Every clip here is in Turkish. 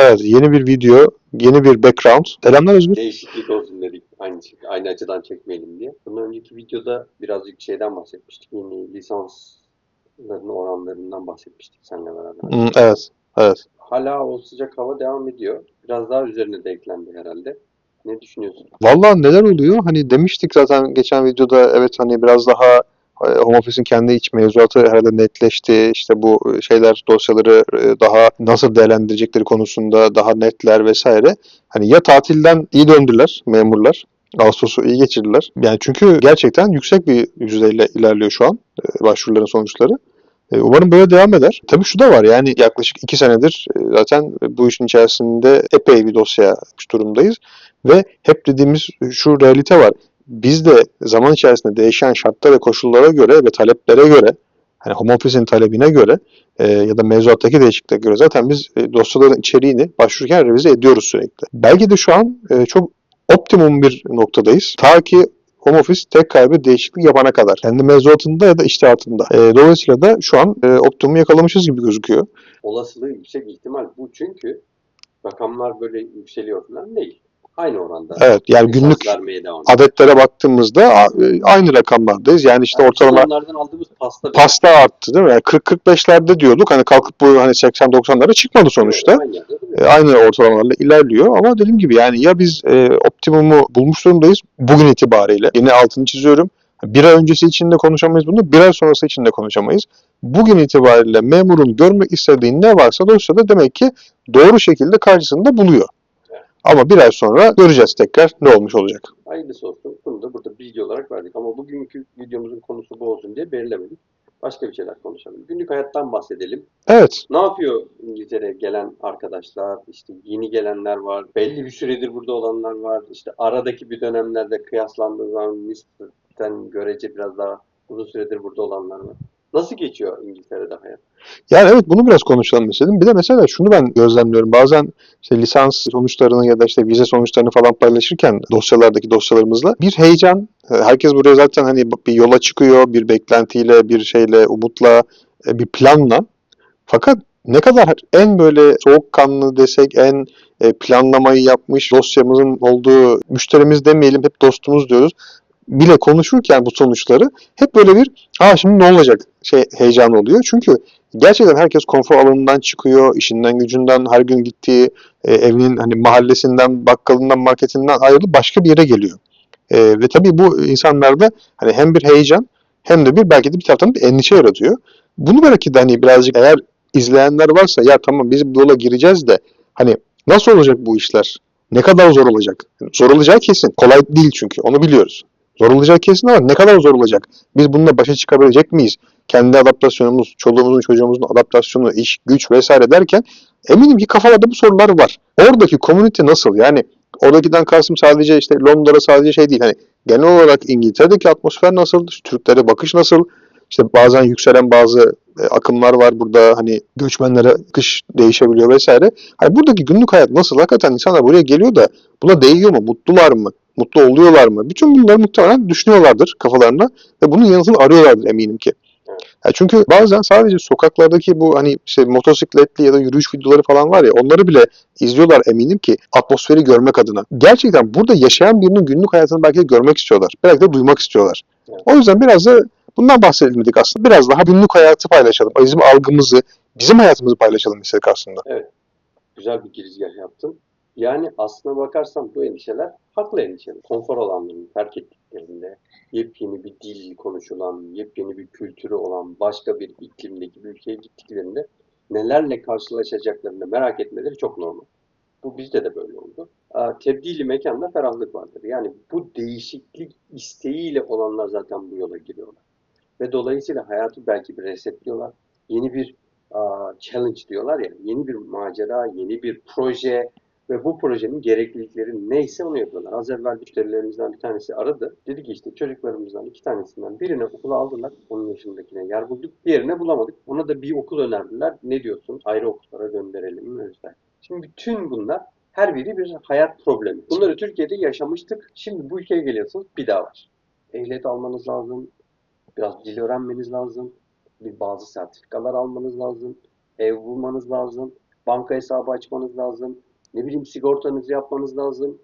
Evet, yeni bir video, yeni bir background. Selamlar Özgür. Değişiklik olsun dedik aynı şekilde, aynı açıdan çekmeyelim diye. Bundan önceki videoda birazcık şeyden bahsetmiştik. Yeni lisansların oranlarından bahsetmiştik seninle beraber. Hmm, evet, evet. Hala o sıcak hava devam ediyor. Biraz daha üzerine de eklendi herhalde. Ne düşünüyorsun? Vallahi neler oluyor? Hani demiştik zaten geçen videoda evet hani biraz daha Home Office'in kendi iç mevzuatı herhalde netleşti. İşte bu şeyler, dosyaları e, daha nasıl değerlendirecekleri konusunda daha netler vesaire. Hani ya tatilden iyi döndüler memurlar. Ağustos'u iyi geçirdiler. Yani çünkü gerçekten yüksek bir yüzdeyle ilerliyor şu an e, başvuruların sonuçları. E, Umarım böyle devam eder. Tabii şu da var yani yaklaşık iki senedir e, zaten bu işin içerisinde epey bir dosya durumdayız. Ve hep dediğimiz şu realite var. Biz de zaman içerisinde değişen şartlar ve koşullara göre ve taleplere göre hani home office'in talebine göre e, ya da mevzuattaki değişikliğe göre zaten biz e, dosyaların içeriğini başvururken revize ediyoruz sürekli. Belki de şu an e, çok optimum bir noktadayız. Ta ki home office tek kaybı değişiklik yapana kadar. Kendi mevzuatında ya da iştihatında. E, dolayısıyla da şu an e, optimumu yakalamışız gibi gözüküyor. Olasılığı yüksek ihtimal bu çünkü rakamlar böyle yükseliyor falan değil. Aynı oranda. Evet yani günlük adetlere baktığımızda e, aynı rakamlardayız. Yani işte Yani ortalama aldığımız pasta pasta arttı değil mi? Yani 40-45'lerde diyorduk. Hani kalkıp bu hani 80-90'lara çıkmadı sonuçta. Aynı değil mi? E, aynı ortalamalarla ilerliyor ama dediğim gibi yani ya biz e, optimumu bulmuş durumdayız bugün itibariyle. Yine altını çiziyorum. Bir ay öncesi için de konuşamayız bunu, bir ay sonrası için de konuşamayız. Bugün itibariyle memurun görmek istediği ne varsa dosyada demek ki doğru şekilde karşısında buluyor. Ama bir ay sonra göreceğiz tekrar ne olmuş olacak. Hayırlısı olsun. Bunu da burada bilgi olarak verdik. Ama bugünkü videomuzun konusu bu olsun diye belirlemedik. Başka bir şeyler konuşalım. Günlük hayattan bahsedelim. Evet, Ne yapıyor İngiltere gelen arkadaşlar? İşte yeni gelenler var. Belli bir süredir burada olanlar var. İşte aradaki bir dönemlerde kıyaslandığı zaman nispeten görece biraz daha uzun süredir burada olanlar var. Nasıl geçiyor İngiltere'de hayat? Yani evet bunu biraz konuşalım istedim. Bir de mesela şunu ben gözlemliyorum. Bazen işte lisans sonuçlarını ya da işte vize sonuçlarını falan paylaşırken dosyalardaki dosyalarımızla bir heyecan. e, Herkes buraya zaten hani bir yola çıkıyor, bir beklentiyle, bir şeyle, umutla, e, bir planla. Fakat ne kadar en böyle soğukkanlı desek, en e, planlamayı yapmış, dosyamızın olduğu müşterimiz demeyelim, hep dostumuz diyoruz. Bile konuşurken bu sonuçları hep böyle bir aa şimdi ne olacak şey heyecan oluyor. Çünkü gerçekten herkes konfor alanından çıkıyor, işinden gücünden her gün gittiği e, evinin hani mahallesinden, bakkalından, marketinden ayrılıp başka bir yere geliyor. E, ve tabii bu insanlarda hani hem bir heyecan hem de bir belki de bir taraftan bir endişe yaratıyor. Bunu belki de hani birazcık eğer izleyenler varsa ya tamam biz bu yola gireceğiz de hani nasıl olacak bu işler? Ne kadar zor olacak? Zor olacağı kesin. Kolay değil çünkü onu biliyoruz. Zor olacağı kesin ama ne kadar zor olacak? Biz bununla başa çıkabilecek miyiz? Kendi adaptasyonumuz, çoluğumuzun çocuğumuzun adaptasyonu, iş, güç vesaire derken eminim ki kafalarda bu sorular var. Oradaki komünite nasıl? Yani oradakiden kastım sadece işte Londra'da sadece şey değil. Hani genel olarak İngiltere'deki atmosfer nasıl? Türklere bakış nasıl? İşte bazen yükselen bazı e, akımlar var burada hani göçmenlere akış değişebiliyor vesaire. Hani buradaki günlük hayat nasıl? Hakikaten insanlar buraya geliyor da buna değiyor mu? Mutlular mı? Mutlu oluyorlar mı? Bütün bunları muhtemelen düşünüyorlardır kafalarında ve bunun yanıtını arıyorlardır eminim ki. Ya çünkü bazen sadece sokaklardaki bu hani işte motosikletli ya da yürüyüş videoları falan var ya onları bile izliyorlar eminim ki atmosferi görmek adına. Gerçekten burada yaşayan birinin günlük hayatını belki de görmek istiyorlar. Belki de duymak istiyorlar. Evet. O yüzden biraz da bundan bahsedelim dedik aslında. Biraz daha günlük hayatı paylaşalım. Bizim algımızı, bizim hayatımızı paylaşalım istedik aslında. Güzel bir girizgah yaptın. Yani aslına bakarsan bu endişeler haklı endişeler. Konfor alanlarını terk ettiklerinde yepyeni bir dil konuşulan, yepyeni bir kültürü olan başka bir iklimdeki bir ülkeye gittiklerinde nelerle karşılaşacaklarını merak etmeleri çok normal. Bu bizde de böyle oldu. Tebdili mekanda ferahlık vardır. Yani bu değişiklik isteğiyle olanlar zaten bu yola giriyorlar. Ve dolayısıyla hayatı belki bir resetliyorlar. Yeni bir challenge diyorlar ya, yeni bir macera, yeni bir proje ve bu projenin gereklilikleri neyse onu yapıyorlar. Az evvel müşterilerimizden bir tanesi aradı. Dedi ki işte çocuklarımızdan iki tanesinden birine okula aldılar. Onun yaşındakine yer bulduk. Diğerine bulamadık. Ona da bir okul önerdiler. Ne diyorsun? Ayrı okullara gönderelim mi? Özler. Şimdi bütün bunlar her biri bir hayat problemi. Bunları Türkiye'de yaşamıştık. Şimdi bu ülkeye geliyorsunuz bir daha var. Ehliyet almanız lazım. Biraz dil öğrenmeniz lazım. Bir bazı sertifikalar almanız lazım. Ev bulmanız lazım. banka hesabı açmanız lazım. Ne bileyim sigortanızı yapmanız lazım.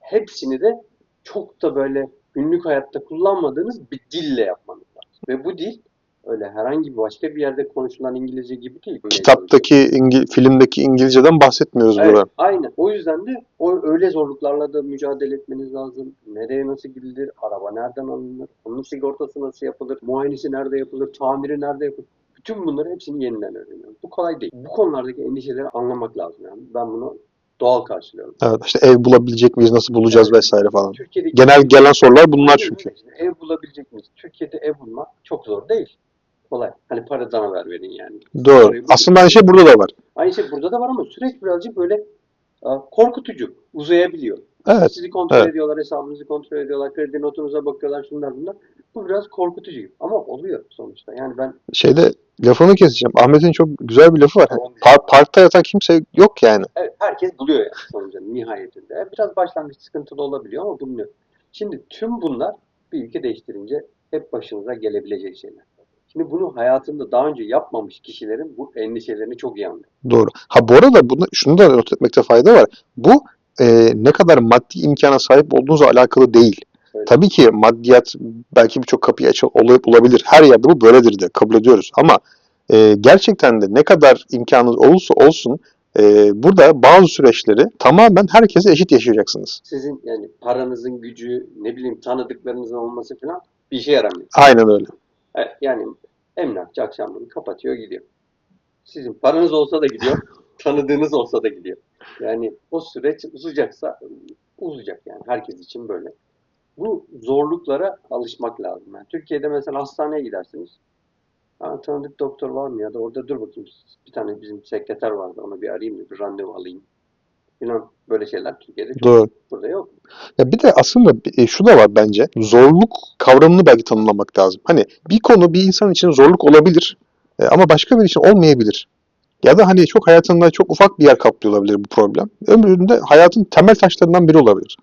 Hepsini de çok da böyle günlük hayatta kullanmadığınız bir dille yapmanız lazım. Ve bu dil öyle herhangi bir başka bir yerde konuşulan İngilizce gibi değil. Kitaptaki, İngi- filmdeki İngilizceden bahsetmiyoruz Evet, burada. aynen. O yüzden de o öyle zorluklarla da mücadele etmeniz lazım. Nereye nasıl gidilir? Araba nereden alınır? Onun sigortası nasıl yapılır? Muayenesi nerede yapılır? Tamiri nerede yapılır? Bütün bunları hepsini yeniden öğreniyorum. Bu kolay değil. Bu konulardaki endişeleri anlamak lazım yani. Ben bunu doğal karşılıyorum. Evet, işte ev bulabilecek miyiz, nasıl bulacağız Evet. vesaire falan. Türkiye'de Genel gelen sorular bunlar çünkü. İşte ev bulabilecek miyiz? Türkiye'de ev bulmak çok zor değil. Kolay. Hani paradan haber verin yani. Doğru. Parayı. Aslında aynı şey burada da var. Aynı şey burada da var ama süreç birazcık böyle korkutucu, uzayabiliyor. Evet. Sizi kontrol evet. ediyorlar, hesabınızı kontrol ediyorlar, kredi notunuza bakıyorlar, şunlar bunlar. Bu biraz korkutucu gibi. Ama oluyor sonuçta. Yani ben Şeyde lafını keseceğim. Ahmet'in çok güzel bir lafı var. Par- parkta yatan kimse yok yani. evet, herkes buluyor yani sonuçta nihayetinde. Biraz başlangıç sıkıntılı olabiliyor ama bulunuyor. Şimdi tüm bunlar bir ülke değiştirince hep başınıza gelebilecek şeyler. Şimdi bunu hayatında daha önce yapmamış kişilerin bu endişelerini çok iyi anlıyor. Doğru. Ha bu arada bunu, şunu da not etmekte fayda var. Bu e, ne kadar maddi imkana sahip olduğunuzla alakalı değil. Tabii ki maddiyat belki birçok kapıyı açı olup olabilir. Her yerde bu böyledir de kabul ediyoruz. Ama e, gerçekten de ne kadar imkanınız olursa olsun e, burada bazı süreçleri tamamen herkese eşit yaşayacaksınız. Sizin yani paranızın gücü, ne bileyim tanıdıklarınızın olması falan bir işe yaramıyor. Aynen öyle. Evet, Yani emlakçı akşam bunu kapatıyor gidiyor. Sizin paranız olsa da gidiyor, tanıdığınız olsa da gidiyor. Yani o süreç uzayacaksa uzayacak yani herkes için böyle. Bu zorluklara alışmak lazım. Yani Türkiye'de mesela hastaneye gidersiniz. Ha, tanıdık doktor var mı ya da orada dur bakayım bir tane bizim sekreter vardı ona bir arayayım da bir randevu alayım. Bilmem böyle şeyler Türkiye'de çok Doğru. burada yok. Ya bir de aslında e, şu da var bence. Zorluk kavramını belki tanımlamak lazım. Hani bir konu bir insan için zorluk olabilir e, ama başka bir için olmayabilir. Ya da hani çok hayatında çok ufak bir yer kaplıyor olabilir bu problem. Ömründe hayatın temel taşlarından biri olabilir.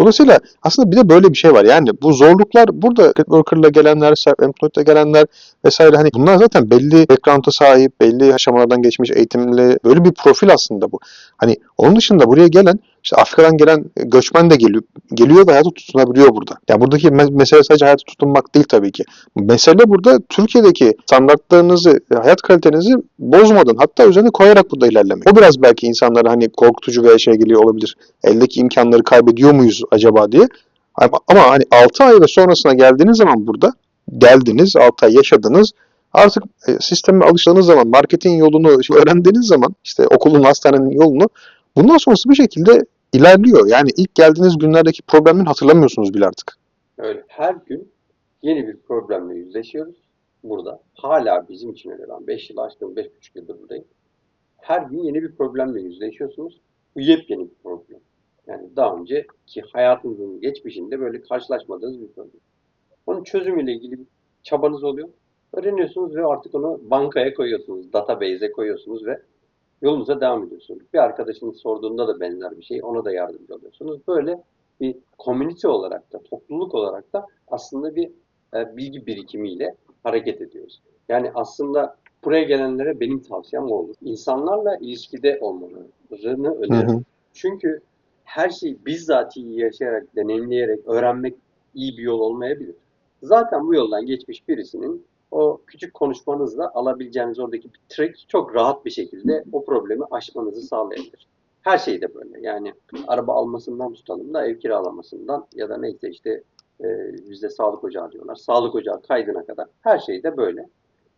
Dolayısıyla aslında bir de böyle bir şey var. Yani bu zorluklar burada Worker'la gelenler, Self-Employed'la gelenler vesaire hani bunlar zaten belli background'a sahip, belli aşamalardan geçmiş eğitimli böyle bir profil aslında bu. Hani onun dışında buraya gelen işte Afrika'dan gelen göçmen de geliyor, geliyor ve hayata tutunabiliyor burada. Yani buradaki me- mesele sadece hayata tutunmak değil tabii ki. Mesele burada Türkiye'deki standartlarınızı, e, hayat kalitenizi bozmadan hatta üzerine koyarak burada ilerlemek. O biraz belki insanlara hani korkutucu veya şey geliyor olabilir. Eldeki imkanları kaybediyor muyuz acaba diye. Ama, ama hani 6 ay ve sonrasına geldiğiniz zaman burada geldiniz, 6 ay yaşadınız. Artık e, sisteme alıştığınız zaman, marketin yolunu öğrendiğiniz zaman, işte okulun, hastanenin yolunu bundan sonrası bir şekilde ilerliyor. Yani ilk geldiğiniz günlerdeki problemleri hatırlamıyorsunuz bile artık. Öyle. Her gün yeni bir problemle yüzleşiyoruz burada. Hala bizim için öyle. Ben 5 yıl aşkın, 5,5 yıldır buradayım. Her gün yeni bir problemle yüzleşiyorsunuz. Bu yepyeni bir problem. Yani daha önceki hayatınızın geçmişinde böyle karşılaşmadığınız bir problem. Onun çözümüyle ilgili bir çabanız oluyor. Öğreniyorsunuz ve artık onu bankaya koyuyorsunuz, database'e koyuyorsunuz ve yolunuza devam ediyorsunuz. Bir arkadaşınız sorduğunda da benzer bir şey, ona da yardımcı oluyorsunuz. Böyle bir community olarak da, topluluk olarak da aslında bir e, bilgi birikimiyle hareket ediyoruz. Yani aslında buraya gelenlere benim tavsiyem o olur. İnsanlarla ilişkide olmalarını Hı öneririm. hı. Çünkü her şeyi bizzatihi yaşayarak, deneyimleyerek öğrenmek iyi bir yol olmayabilir. Zaten bu yoldan geçmiş birisinin o küçük konuşmanızla alabileceğiniz oradaki bir trick çok rahat bir şekilde o problemi aşmanızı sağlayabilir. Her şeyde böyle. Yani araba almasından tutalım da ev kiralamasından ya da neyse işte e, bizde sağlık ocağı diyorlar. Sağlık ocağı kaydına kadar. Her şeyde böyle.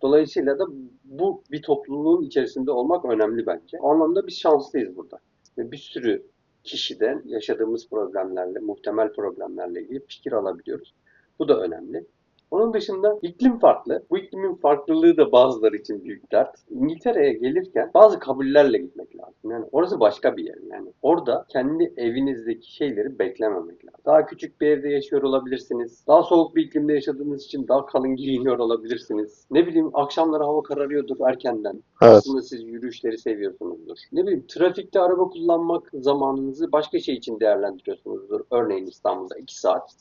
Dolayısıyla da bu bir topluluğun içerisinde olmak önemli bence. O anlamda biz şanslıyız burada. Ve bir sürü kişiden yaşadığımız problemlerle, muhtemel problemlerle ilgili fikir alabiliyoruz. Bu da önemli. Onun dışında iklim farklı. Bu iklimin farklılığı da bazıları için büyük dert. İngiltere'ye gelirken bazı kabullerle gitmek lazım. Yani orası başka bir yer. Yani orada kendi evinizdeki şeyleri beklememek lazım. Daha küçük bir evde yaşıyor olabilirsiniz. Daha soğuk bir iklimde yaşadığınız için daha kalın giyiniyor olabilirsiniz. Ne bileyim akşamları hava kararıyordur erkenden. Evet. Aslında siz yürüyüşleri seviyorsunuzdur. Ne bileyim trafikte araba kullanmak zamanınızı başka şey için değerlendiriyorsunuzdur. Örneğin İstanbul'da 2 saat.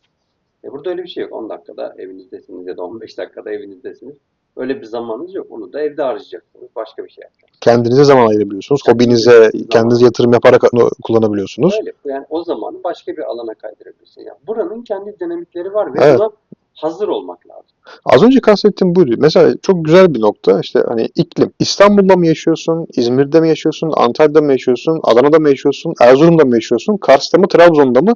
E burada öyle bir şey yok. 10 dakikada evinizdesiniz ya da 15 dakikada evinizdesiniz. Öyle bir zamanınız yok. Onu da evde harcayacaksınız. Başka bir şey yapacaksınız. Kendinize zaman ayırabiliyorsunuz. Hobinize kendiniz yatırım yaparak kullanabiliyorsunuz. Öyle. Yani o zamanı başka bir alana kaydırabilirsin. Yani buranın kendi dinamikleri var ve Evet. buna hazır olmak lazım. Az önce kastettiğim buydu. Mesela çok güzel bir nokta işte hani iklim. İstanbul'da mı yaşıyorsun, İzmir'de mi yaşıyorsun, Antalya'da mı yaşıyorsun, Adana'da mı yaşıyorsun, Erzurum'da mı yaşıyorsun, Kars'ta mı, Trabzon'da mı,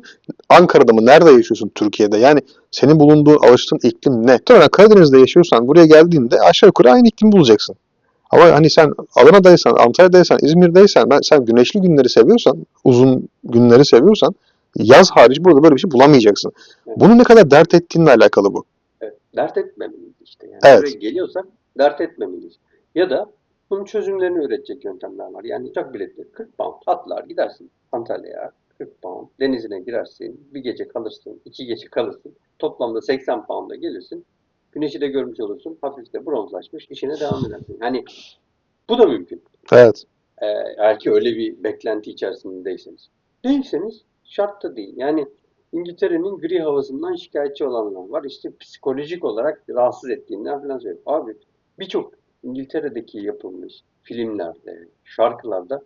Ankara'da mı, nerede yaşıyorsun Türkiye'de? Yani senin bulunduğun, alıştığın iklim ne? Muhtemelen Karadeniz'de yaşıyorsan buraya geldiğinde aşağı yukarı aynı iklim bulacaksın. Ama hani sen Adana'daysan, Antalya'daysan, İzmir'deysen, ben, sen güneşli günleri seviyorsan, uzun günleri seviyorsan yaz hariç burada böyle bir şey bulamayacaksın. Bunu ne kadar dert ettiğinle alakalı bu. Dert etmemeliyiz işte. Yani Evet. buraya geliyorsak dert etmemeliyiz. Ya da bunun çözümlerini üretecek yöntemler var. Yani uçak biletleri 40 pound. Atlar gidersin Antalya'ya 40 pound. Denizine girersin. Bir gece kalırsın. iki gece kalırsın. Toplamda 80 pound'a gelirsin. Güneşi de görmüş olursun. Hafif de bronzlaşmış. işine devam edersin. Hani bu da mümkün. Evet. Ee, eğer ki öyle bir beklenti içerisindeyseniz. Değilseniz şart da değil. Yani İngiltere'nin gri havasından şikayetçi olanlar var. İşte psikolojik olarak rahatsız ettiğinden falan söylüyor. Abi birçok İngiltere'deki yapılmış filmlerde, şarkılarda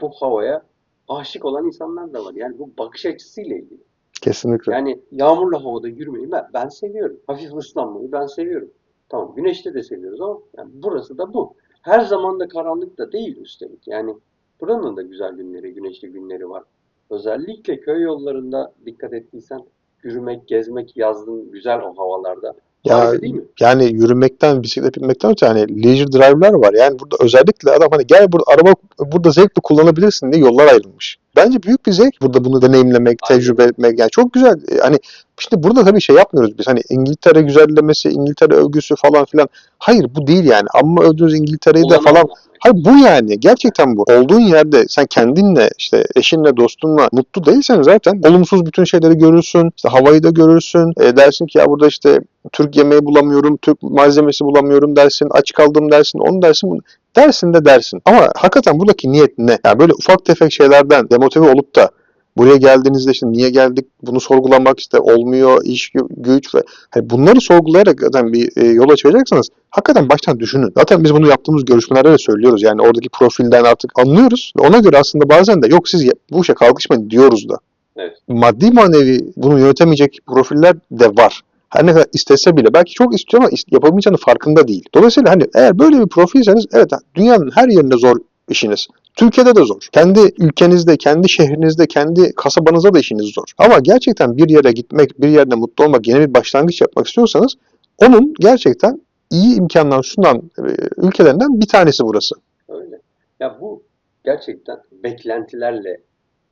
bu havaya aşık olan insanlar da var. Yani bu bakış açısıyla ilgili. Kesinlikle. Yani yağmurlu havada yürümeyi ben, ben seviyorum. Hafif ıslanmayı ben seviyorum. Tamam güneşte de seviyoruz ama yani burası da bu. Her zaman da karanlık da değil üstelik. Yani buranın da güzel günleri, güneşli günleri var. Özellikle köy yollarında dikkat ettiysen yürümek, gezmek yazın güzel o havalarda. Ya Harika değil mi? yani yürümekten, bisiklet binmekten öte hani leisure drive'lar var. Yani burada özellikle adam hani gel burada araba burada zevkle kullanabilirsin diye yollar ayrılmış. Bence büyük bir zevk burada bunu deneyimlemek, Aynen. tecrübe etmek. Yani çok güzel. E, Hani işte burada tabii şey yapmıyoruz biz. Hani İngiltere güzellemesi, İngiltere övgüsü falan filan. Hayır bu değil yani. Amma övdüğünüz İngiltere'yi de falan. Hayır bu yani. Gerçekten bu. Olduğun yerde sen kendinle işte eşinle dostunla mutlu değilsen zaten olumsuz bütün şeyleri görürsün. İşte havayı da görürsün. E, dersin ki ya burada işte Türk yemeği bulamıyorum, Türk malzemesi bulamıyorum dersin. Aç kaldım dersin, onu dersin, bunu dersin de dersin. Ama hakikaten buradaki niyet ne? Yani böyle ufak tefek şeylerden demotive olup da buraya geldiğinizde işte niye geldik bunu sorgulamak işte olmuyor iş gü- güç ve hani bunları sorgulayarak zaten bir e, yola çıkacaksanız hakikaten baştan düşünün. Zaten biz bunu yaptığımız görüşmelerde de söylüyoruz. Yani oradaki profilden artık anlıyoruz. Ve ona göre aslında bazen de yok siz bu işe kalkışmayın diyoruz da. Evet. Maddi manevi bunu yönetemeyecek profiller de var. Her ne kadar istese bile belki çok istiyor ama yapamayacağının farkında değil. Dolayısıyla hani eğer böyle bir profilseniz evet dünyanın her yerinde zor işiniz. Türkiye'de de zor. Kendi ülkenizde, kendi şehrinizde, kendi kasabanızda da işiniz zor. Ama gerçekten bir yere gitmek, bir yerde mutlu olmak, yeni bir başlangıç yapmak istiyorsanız onun gerçekten iyi imkanlar sunan e, ülkelerinden bir tanesi burası. Öyle. Ya bu gerçekten beklentilerle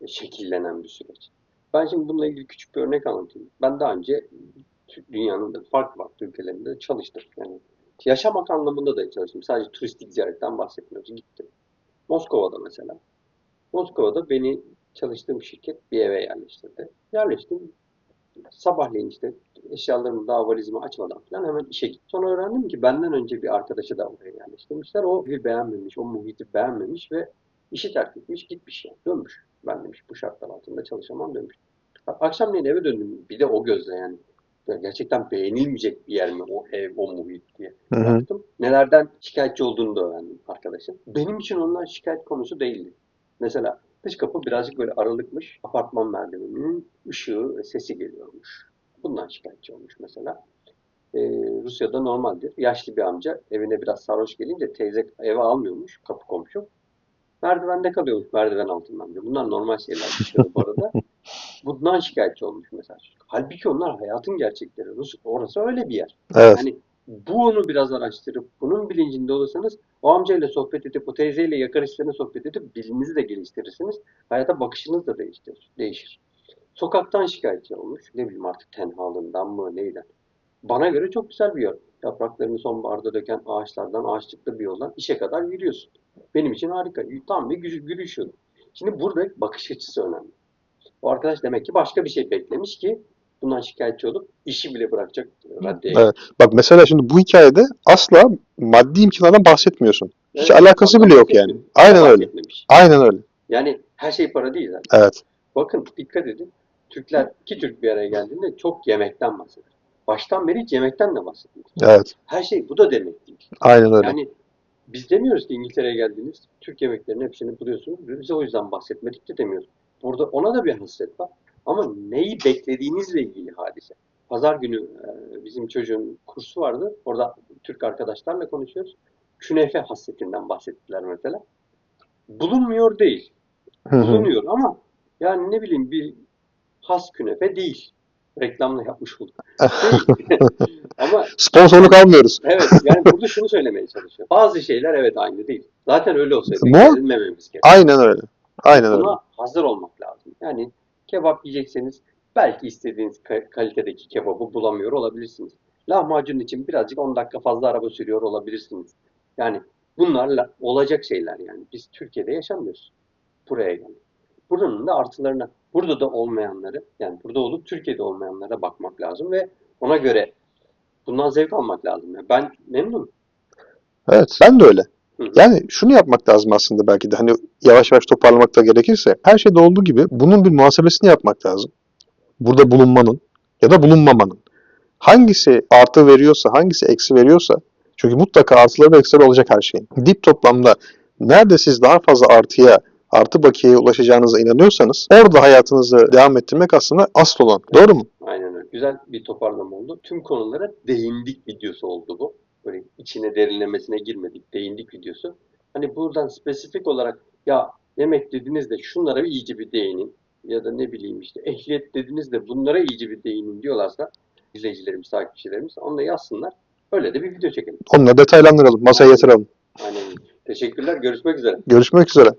şekillenen bir süreç. Ben şimdi bununla ilgili küçük bir örnek anlatayım. Ben daha önce dünyanın farklı farklı ülkelerinde çalıştım. Yani yaşamak anlamında da çalıştım. Sadece turistik ziyaretten bahsetmiyoruz. Gittim. Moskova'da mesela. Moskova'da beni çalıştığım şirket bir eve yerleştirdi. Yerleştim. Sabahleyin işte eşyalarımı daha valizimi açmadan falan hemen işe gittim. Sonra öğrendim ki benden önce bir arkadaşı da oraya yerleştirmişler. O evi beğenmemiş, o muhiti beğenmemiş ve işi terk etmiş, gitmiş yani. Dönmüş. Ben demiş bu şartlar altında çalışamam demiş. Akşamleyin eve döndüm. Bir de o gözle yani. Gerçekten beğenilmeyecek bir yer mi o ev, o muhit diye Hı hı. baktım. Nelerden şikayetçi olduğunu da öğrendim arkadaşım. Benim için onlar şikayet konusu değildi. Mesela dış kapı birazcık böyle aralıkmış. Apartman merdiveninin ışığı ve sesi geliyormuş. Bundan şikayetçi olmuş mesela. Ee, Rusya'da normaldir. Yaşlı bir amca evine biraz sarhoş gelince teyze eve almıyormuş kapı komşu. Merdivende kalıyormuş merdiven altından. diyor. Bunlar normal şeyler bu arada. Bundan şikayetçi olmuş mesela. Halbuki onlar hayatın gerçekleri. Rus, orası öyle bir yer. Evet. Yani bunu biraz araştırıp bunun bilincinde olursanız o amcayla sohbet edip o teyzeyle yakar işlerine sohbet edip bilinizi de geliştirirsiniz. Hayata bakışınız da değiştirir, değişir. Sokaktan şikayetçi olmuş. Ne bileyim artık tenhalığından mı neyden. Bana göre çok güzel bir yol. Yapraklarını sonbaharda döken ağaçlardan, ağaçlıklı bir yoldan işe kadar yürüyorsun. Benim için harika. Tam bir yürüyüş yolu. Şimdi burada bakış açısı önemli. O arkadaş demek ki başka bir şey beklemiş ki bundan şikayetçi olup işi bile bırakacak raddeye Evet. Bak mesela şimdi bu hikayede asla maddi imkanlardan bahsetmiyorsun. Hiç Evet, alakası ondan bile yok yani. Aynen öyle. etmemiş. Aynen öyle. Yani her şey para değil zaten. Evet. Bakın dikkat edin. Türkler, iki Türk bir araya geldiğinde çok yemekten bahseder. baştan beri hiç yemekten de bahsetmedik. Evet. Her şey bu da demek değil. Aynen öyle. Yani biz demiyoruz ki İngiltere'ye geldiniz, Türk yemeklerinin hepsini buluyorsunuz. Bize o yüzden bahsetmedik de demiyoruz. Burada ona da bir hasret var. Ama neyi beklediğinizle ilgili hadise. Pazar günü e, bizim çocuğun kursu vardı. Orada Türk arkadaşlarla konuşuyoruz. Künefe hasretinden bahsettiler mesela. Bulunmuyor değil. Bulunuyor ama yani ne bileyim bir has künefe değil. Reklamla yapmış olduk. Ama Sponsorluk almıyoruz. Evet yani burada şunu söylemeye çalışıyor. Bazı şeyler evet aynı değil. Zaten öyle olsaydı. Aynen öyle. Aynen öyle. Buna hazır olmak lazım. Yani kebap yiyecekseniz belki istediğiniz ka- kalitedeki kebabı bulamıyor olabilirsiniz. Lahmacun için birazcık 10 dakika fazla araba sürüyor olabilirsiniz. Yani bunlar la- olacak şeyler yani. Biz Türkiye'de yaşamıyoruz. Buraya geldik. Buranın da artılarına, burada da olmayanları, yani burada olup Türkiye'de olmayanlara bakmak lazım ve ona göre bundan zevk almak lazım. Yani ben memnunum. Evet. Ben de öyle. Yani şunu yapmak lazım aslında belki de hani yavaş yavaş toparlamak da gerekirse her şeyde olduğu gibi bunun bir muhasebesini yapmak lazım. Burada bulunmanın ya da bulunmamanın. Hangisi artı veriyorsa, hangisi eksi veriyorsa çünkü mutlaka artıları ve eksileri olacak her şeyin. Dip toplamda nerede siz daha fazla artıya, artı bakiyeye ulaşacağınıza inanıyorsanız orada hayatınızı devam ettirmek aslında asıl olan. Doğru mu? Aynen öyle. Güzel bir toparlama oldu. Tüm konulara değindik videosu oldu bu. Böyle içine derinlemesine girmedik. Değindik videosu. Hani buradan spesifik olarak ya yemek dediniz de şunlara iyice bir değinin ya da ne bileyim işte ehliyet dediniz de bunlara iyice bir değinin diyorlarsa izleyicilerimiz, takipçilerimiz onunla yazsınlar. Öyle de bir video çekelim. Onunla detaylandıralım, masaya yatıralım. Aynen. Teşekkürler. Görüşmek üzere. Görüşmek üzere.